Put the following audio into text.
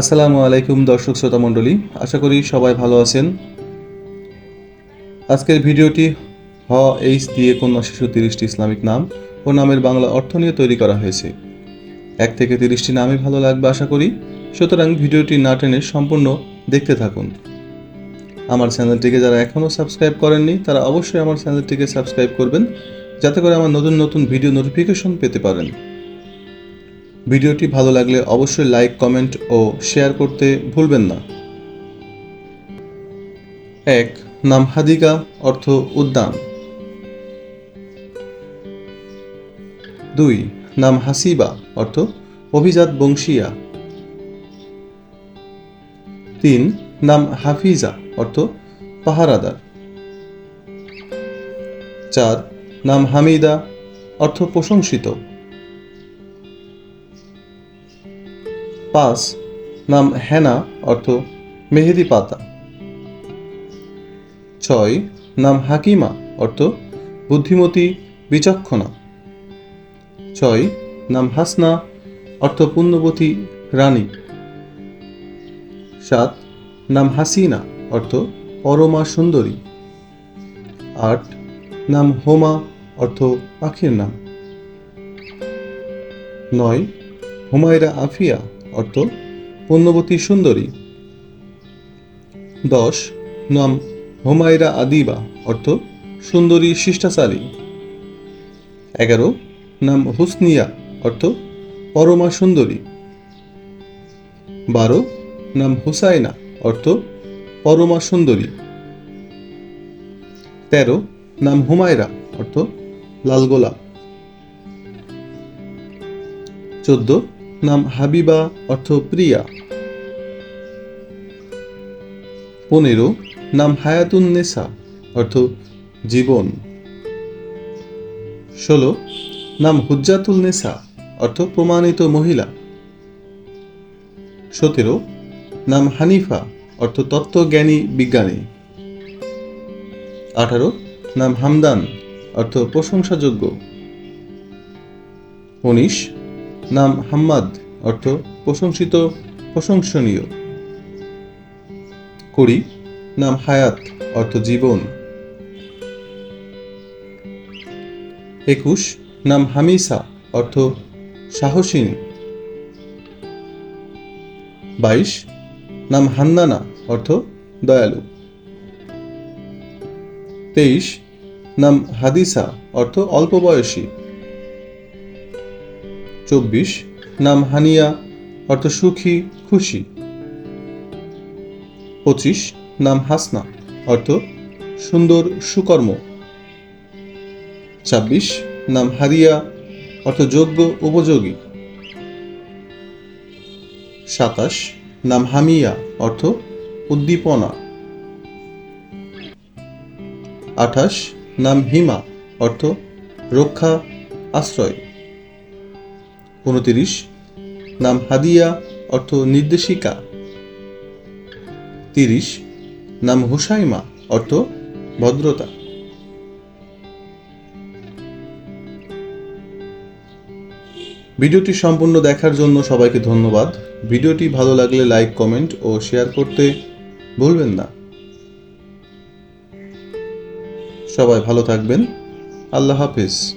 আসসালামু আলাইকুম দর্শক শ্রোতা মণ্ডলী, আশা করি সবাই ভালো আছেন। আজকের ভিডিওটি হ এইচ দিয়ে কন্যা শিশু তিরিশটি ইসলামিক নাম ও নামের বাংলা অর্থ নিয়ে তৈরি করা হয়েছে। এক থেকে তিরিশটি নামই ভালো লাগবে আশা করি। সুতরাং ভিডিওটি না টেনে সম্পূর্ণ দেখতে থাকুন। আমার চ্যানেলটিকে যারা এখনও সাবস্ক্রাইব করেননি, তারা অবশ্যই আমার চ্যানেলটিকে সাবস্ক্রাইব করবেন, যাতে করে আমার নতুন নতুন ভিডিও নোটিফিকেশন পেতে পারেন। ভিডিওটি ভালো লাগলে অবশ্যই লাইক, কমেন্ট ও শেয়ার করতে ভুলবেন না। এক, নাম হাদিকা, অর্থ উদ্যান। দুই, নাম হাসিবা, অর্থ অভিজাত বংশীয়া। তিন, নাম হাফিজা, অর্থ পাহারাদার। চার, নাম হামিদা, অর্থ প্রশংসিত। পাঁচ নাম হেনা, অর্থ মেহেদি পাতা। ছয়, নাম হাকিমা, অর্থ বুদ্ধিমতী বিচক্ষণা। ছয়, নাম হাসনা, অর্থ পুণ্যবতী রানী। সাত, নাম হাসিনা, অর্থ পরমা সুন্দরী। আট, নাম হোমা, অর্থ পাখির নাম। নয় হুমায়রা আফিয়া, অর্থ পণ্যবতী সুন্দরী। দশ, নাম হুমায়রা আদিবা, অর্থ সুন্দরী শিষ্টাচারী। এগারো, নাম হুসনিয়া, অর্থ পরমা সুন্দরী। বারো, নাম হুসাইনা, অর্থ পরমা সুন্দরী। তেরো, নাম হুমায়রা, অর্থ লাল চোদ্দ, নাম হাবিবা অর্থ প্রিয়া। পনেরো, নাম হায়াতুন নেসা অর্থ জীবন। ষোলো, নাম হুজ্জাতুল নেসা অর্থ প্রমাণিত মহিলা। সতেরো, নাম হানিফা অর্থ তত্ত্বজ্ঞানী বিজ্ঞানী। আঠারো, নাম হামদান অর্থ প্রশংসাযোগ্য। উনিশ নাম হাম্মাদ, অর্থ প্রশংসিত, প্রশংসনীয়। কুড়ি নাম হায়াত, অর্থ জীবন। একুশ, নাম হামিসা, অর্থ সাহসিনী। বাইশ, নাম হান্নানা, অর্থ দয়ালু। তেইশ, নাম হাদিসা, অর্থ অল্প বয়সী। চব্বিশ, নাম হানিয়া, অর্থ সুখী, খুশি। পঁচিশ, নাম হাসনা, অর্থ সুন্দর সুকর্ম। ছাব্বিশ, নাম হারিয়া, অর্থ যোগ্য উপযোগী। সাতাশ, নাম হামিয়া, অর্থ উদ্দীপনা। আঠাশ, নাম হিমা, অর্থ রক্ষা, আশ্রয়। উনতিরিশ। নাম হাদিয়া, অর্থ নির্দেশিকা। তিরিশ। নাম হুসাইমা, অর্থ ভদ্রতা। ভিডিওটি সম্পূর্ণ দেখার জন্য সবাইকে ধন্যবাদ। ভিডিওটি ভালো লাগলে লাইক, কমেন্ট ও শেয়ার করতে ভুলবেন না। সবাই ভালো থাকবেন। আল্লাহ হাফিজ।